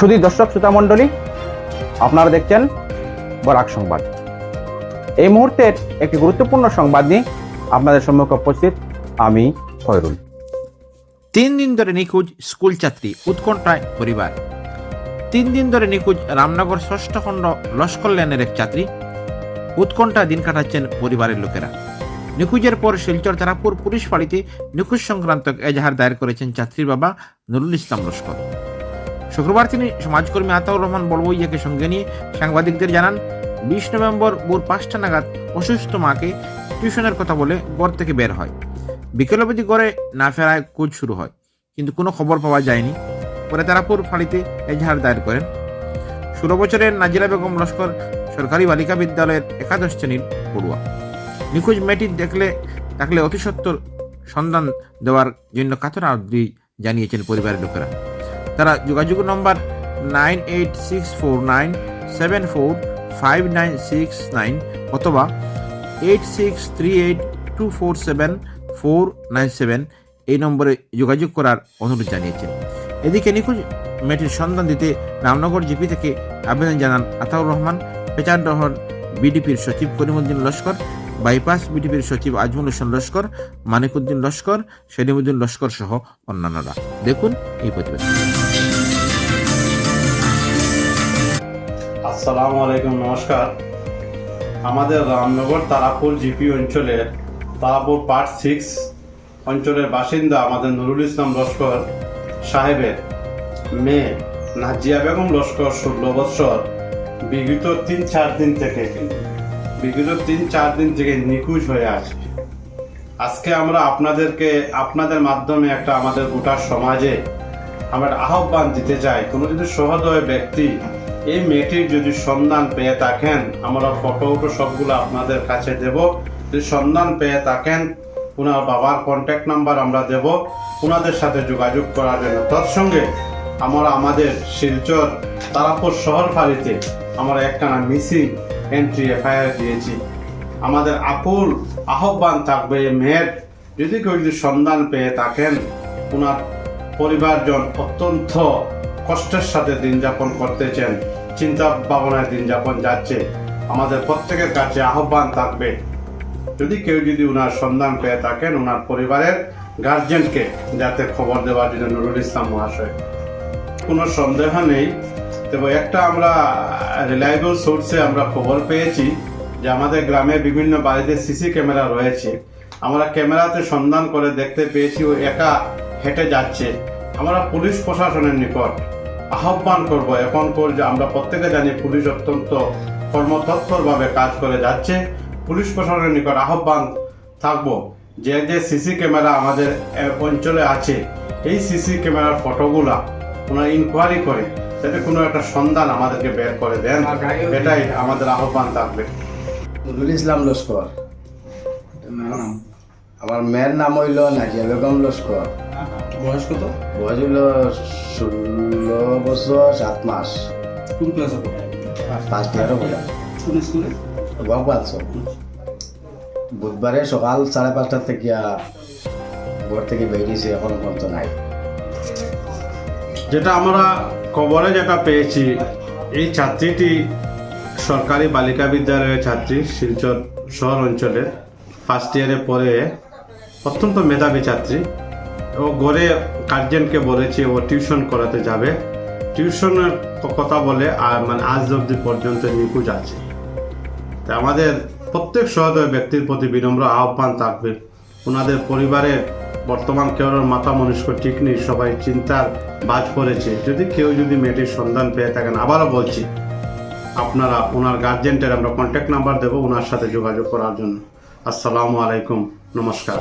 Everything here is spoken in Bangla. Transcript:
সুধী দর্শক, শ্রোতা মণ্ডলী, আপনারা দেখছেন বরাক সংবাদ। এই মুহূর্তের একটি গুরুত্বপূর্ণ সংবাদ নিয়ে আপনাদের সম্মুখে উপস্থিত আমি ফয়রুল তিন দিন ধরে নিখোঁজ স্কুল ছাত্রী, উৎকণ্ঠায় পরিবার। তিন দিন ধরে নিখোঁজ রামনগর ষষ্ঠ খণ্ড লস্কর লেনের এক ছাত্রী, উৎকণ্ঠা দিন কাটাচ্ছেন পরিবারের লোকেরা। নিখোঁজের পর শিলচর তারাপুর পুলিশ ফাঁড়িতে নিখোঁজ সংক্রান্ত এজাহার দায়ের করেছেন ছাত্রীর বাবা নুরুল ইসলাম লস্কর। শুক্রবার তিনি সমাজকর্মী আতাউর রহমান বড়বইয়াকে সঙ্গে নিয়ে সাংবাদিকদের জানান, বিশ নভেম্বর ভোর পাঁচটা নাগাদ অসুস্থ মাকে টিউশনের কথা বলে ঘর থেকে বের হয়। বিকেল অবধি ঘরে না ফেরায় খোঁজ শুরু হয়, কিন্তু কোনো খবর পাওয়া যায়নি। পরে তারাপুর ফাঁড়িতে এজাহার দায়ের করেন। ষোলো বছরের নাজিরা বেগম লস্কর সরকারি বালিকা বিদ্যালয়ের একাদশ শ্রেণির পড়ুয়া। নিখোঁজ মেয়েটি দেখলে থাকলে অতি সত্বর সন্ধান দেওয়ার জন্য কাতর জানিয়েছেন পরিবারের লোকেরা। তারা যোগাযোগ নম্বর nine eight six four nine seven four five nine six nine অথবা eight six three eight two four seven four nine seven এই নম্বরে যোগাযোগ করার অনুরোধ জানিয়েছেন। এদিকে নিখোঁজ মেয়েটির সন্ধান দিতে রামনগর জিপি থেকে আবেদন জানান আতাউর রহমান পেচারডহর বিডিপির সচিব করিমুদ্দিন লস্কর, বাইপাস বিডিপির সচিব আজমুল হোসেন লস্কর, মানিকুদ্দিন লস্কর সেলিমুদ্দিন লস্কর সহ অন্যান্যরা। দেখুন এই প্রতিবেদন। আসসালামু আলাইকুম, নমস্কার। আমাদের রামনগর তারাপুর জিপি অঞ্চলের তারাপুর পার্ট সিক্স অঞ্চলের বাসিন্দা আমাদের নুরুল ইসলাম লস্কর সাহেবের মেয়ে নাজিয়া বেগম লস্কর ষোলো বৎসর বিগত তিন চার দিন থেকে বিগত তিন চার দিন থেকে নিখোঁজ হয়ে আছে। আজকে আমরা আপনাদেরকে, আপনাদের মাধ্যমে একটা আমাদের গোটা সমাজে আমরা আহ্বান দিতে চাই। কোনো যদি সহদয় ব্যক্তি এই মেয়েটির যদি সন্ধান পেয়ে থাকেন, আমরা ফটো উটো সবগুলো আপনাদের কাছে দেব। যদি সন্ধান পেয়ে থাকেন, ওনার বাবার কন্ট্যাক্ট নাম্বার আমরা দেব। ওনাদের সাথে যোগাযোগ করার জন্য। তৎসঙ্গে আমরা আমাদের শিলচর তারাপুর শহর ফাঁড়িতে আমরা একখানা মিসিং এন্ট্রি এফআইআর দিয়েছি। আমাদের আকুল আহ্বান থাকবে এই মেয়ের, যদি কেউ যদি সন্ধান পেয়ে থাকেন, ওনার পরিবারজন অত্যন্ত কষ্টের সাথে দিন যাপন করতেছেন, চিন্তা ভাবনায় দিন যাপন যাচ্ছে। আমাদের প্রত্যেকের কাছে আহ্বান থাকবে। যদি কেউ যদি ওনার সন্ধান পেয়ে থাকেন ওনার পরিবারের গার্জেনকে যাতে খবর দেওয়ার জন্য নুরুল ইসলাম মহাশয়। কোনো সন্দেহ নেই। তবে একটা আমরা রিলায়েবল সোর্সে আমরা খবর পেয়েছি যে আমাদের গ্রামে বিভিন্ন বাড়িতে সিসি ক্যামেরা রয়েছে। আমরা ক্যামেরাতে সন্ধান করে দেখতে পেয়েছি ও একা হেঁটে যাচ্ছে। আমরা পুলিশ প্রশাসনের নিকট আহ্বান করব এখন কর যে আমরা প্রত্যেকে জানি পুলিশ অত্যন্ত কর্মতৎপরভাবে কাজ করে যাচ্ছে। পুলিশ প্রশাসনের নিকট আহ্বান থাকব যে যে সিসি ক্যামেরা আমাদের অঞ্চলে আছে এই সিসি ক্যামেরার ফটোগুলা ওনারা ইনকোয়ারি করে যাতে কোনো একটা সন্ধান আমাদেরকে বের করে দেন। এটাই আমাদের আহ্বান থাকবে। নুরুল ইসলাম লস্কর। আমার মেয়ের নাম হইল নাজিয়া বেগম লস্কর। বয়স কত? বয়স হইল ষোলো বছর সাত মাস। কোন ক্লাসে পড়ে? ফার্স্ট ইয়ারও বলে কোন স্কুলে গঙ্গালস বুধবারে সকাল সাড়ে পাঁচটা থেকে ঘর থেকে বেরিয়েছে এখন পর্যন্ত নাই। যেটা আমরা খবরে যেটা পেয়েছি এই ছাত্রীটি সরকারি বালিকা বিদ্যালয়ের ছাত্রী শিলচর শহর অঞ্চলের ফার্স্ট ইয়ারে পরে অত্যন্ত মেধাবী ছাত্রী। ও ঘরে গার্জেনকে বলেছে ও টিউশন করাতে যাবে। টিউশনের কথা বলে, আর মানে আজ অবধি পর্যন্ত নিখোঁজ আছে। তা আমাদের প্রত্যেক সহদয় ব্যক্তির প্রতি বিনম্র আহ্বান থাকবে। ওনাদের পরিবারের বর্তমান কেউর মাথা মনুষ্য ঠিক নেই, সবাই চিন্তার বাজ পড়েছে। যদি কেউ যদি মেয়েটির সন্ধান পেয়ে থাকেন, আবারও বলছি, আপনারা ওনার গার্জেন্টের আমরা কন্ট্যাক্ট নাম্বার দেবো, ওনার সাথে যোগাযোগ করার জন্য। আসসালামু আলাইকুম, নমস্কার।